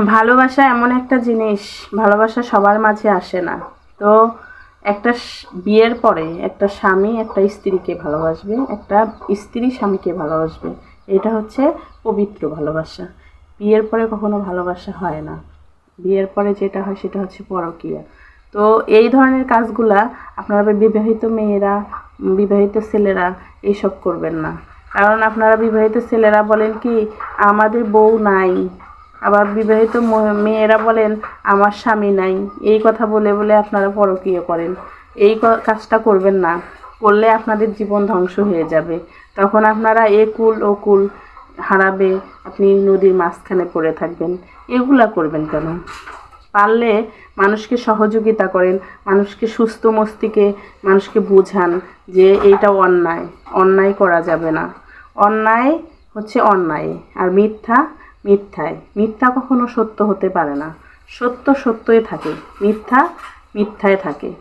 ভালোবাসা এমন একটা জিনিস, ভালোবাসা সবার মাঝে আসে না। তো একটা বিয়ের পরে একটা স্বামী একটা স্ত্রীকে ভালোবাসবে, একটা স্ত্রী স্বামীকে ভালোবাসবে। এটা হচ্ছে পবিত্র ভালোবাসা। বিয়ের পরে কখনো ভালোবাসা হয় না। বিয়ের পরে যেটা হয় সেটা হচ্ছে পরকীয়া। তো এই ধরনের কাজগুলা আপনারা বিবাহিত মেয়েরা বিবাহিত ছেলেরা এইসব করবেন না। কারণ আপনারা বিবাহিত ছেলেরা বলেন কি, আমাদের বউ নাই। আবার বিবাহিত মেয়েরা বলেন, আমার স্বামী নাই। এই কথা বলে বলে আপনারা পরকীয় করেন। এই কাজটা করবেন না। করলে আপনাদের জীবন ধ্বংস হয়ে যাবে। তখন আপনারা এ কুল ও কুল হারাবে। আপনি নদীর মাঝখানে পড়ে থাকবেন। এগুলা করবেন কেন? পারলে মানুষকে সহযোগিতা করেন, মানুষকে সুস্থ মস্তিকে মানুষকে বোঝান যে এইটা অন্যায়। অন্যায় করা যাবে না। অন্যায় হচ্ছে অন্যায়। আর মিথ্যা মিথ্যায়। মিথ্যা কখনো সত্য হতে পারে না। সত্য সত্যই থাকে। মিথ্যা মিথ্যায় থাকে।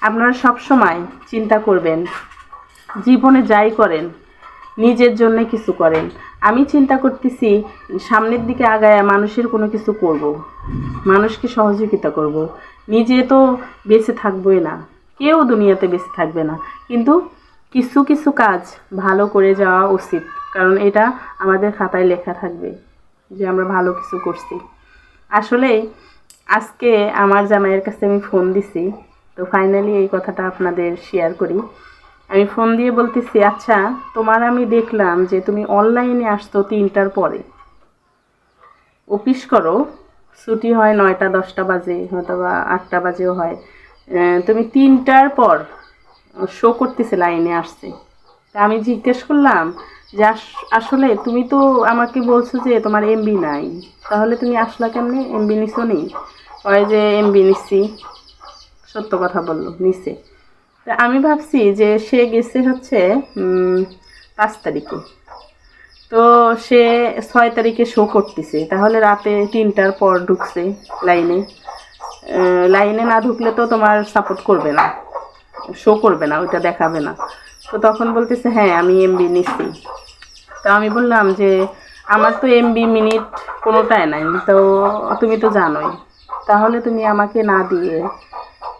আপনারা সব সময় চিন্তা করবেন, জীবনে যাই করেন, নিজের জন্য কিছু করেন। আমি চিন্তা করতেছি, সামনের দিকে আগায় মানুষের কোনো কিছু করব। মানুষকে সহযোগিতা করব। নিজে তো বেঁচে থাকবোই না। কেউ দুনিয়াতে বেঁচে থাকবে না। কিন্তু কিছু কিছু কাজ ভালো করে যাওয়া উচিত। কারণ এটা আমাদের খাতায় লেখা থাকবে যে আমরা ভালো কিছু করছি। আসলে আজকে আমার জামাইয়ের কাছে আমি ফোন দিছি, তো ফাইনালি এই কথাটা আপনাদের শেয়ার করি। আমি ফোন দিয়ে বলতেছি আচ্ছা তোমার আমি দেখলাম যে তুমি অনলাইনে আসতো তিনটার পরে। অফিস করো, ছুটি হয় নয়টা, দশটা বাজে হয়তো বা আটটা বাজেও হয়। তুমি তিনটার পর শো করতেছে লাইনে আসছে। তা আমি জিজ্ঞেস করলাম যে আস- আসলে তুমি তো আমাকে বলছো যে তোমার এমবি নাই। তাহলে তুমি আসলা কেমনে? এমবি নিছো নেই হয় যে এমবি নিচ্ছি সত্য কথা বলল নিচে তা আমি ভাবছি যে সে গেছে হচ্ছে পাঁচ তারিখে। তো সে ছয় তারিখে শো করতেছে। তাহলে রাতে তিনটার পর ঢুকছে লাইনে। লাইনে না ঢুকলে তো তোমার সাপোর্ট করবে না। শো করবে না, ওইটা দেখাবে না। তো তখন বলতেছে হ্যাঁ আমি এমবি নিচ্ছি তো আমি বললাম যে, আমার তো এমবি মিনিট কোনোটাই নাই। তো তুমি তো জানোই। তাহলে তুমি আমাকে না দিয়ে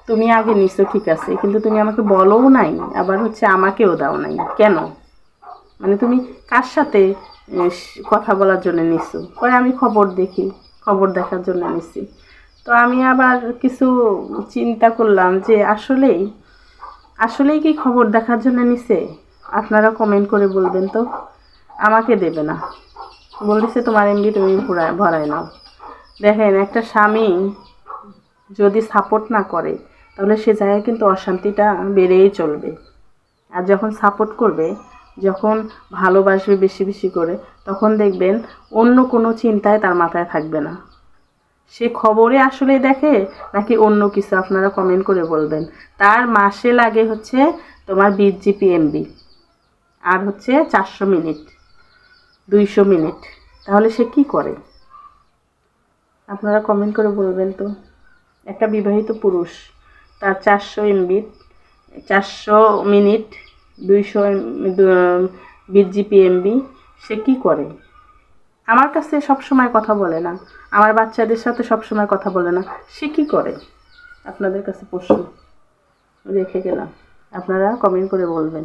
তুমি আগে নিছো ঠিক আছে। কিন্তু তুমি আমাকে বলোও নাই, আবার হচ্ছে আমাকেও দাও নাই। কেন? মানে তুমি কার সাথে কথা বলার জন্য নিছো? পরে আমি খবর দেখি, খবর দেখার জন্য নিছি। তো আমি আবার কিছু চিন্তা করলাম যে, আসলেই আসলেই কি খবর দেখার জন্য নিছে? আপনারা কমেন্ট করে বলবেন তো। আমাকে দেবে না। বলেছে তোমার এমবি তুমি ভরায় ভরায় নাও। দেখেন, একটা স্বামী যদি সাপোর্ট না করে, তাহলে সে জায়গায় কিন্তু অশান্তিটা বেড়েই চলবে। আর যখন সাপোর্ট করবে, যখন ভালোবাসবে বেশি বেশি করে, তখন দেখবেন অন্য কোনো চিন্তায় তার মাথায় থাকবে না। সে খবরে আসলে দেখে, নাকি অন্য কিছু আপনারা কমেন্ট করে বলবেন? তার মাসে লাগে হচ্ছে তোমার বিশ জিপি এমবি আর হচ্ছে চারশো মিনিট। দুইশো মিনিট। তাহলে সে কি করে? আপনারা কমেন্ট করে বলবেন তো। একটা বিবাহিত পুরুষ, তার চারশো এমবি, চারশো মিনিট, দুইশো বিশ জিপি এমবি, সে কি করে? আমার কাছে সব সময় কথা বলে না। আমার বাচ্চাদের সাথে সব সময় কথা বলে না। সে কি করে? আপনাদের কাছে প্রশ্ন রেখে গেলাম। আপনারা কমেন্ট করে বলবেন।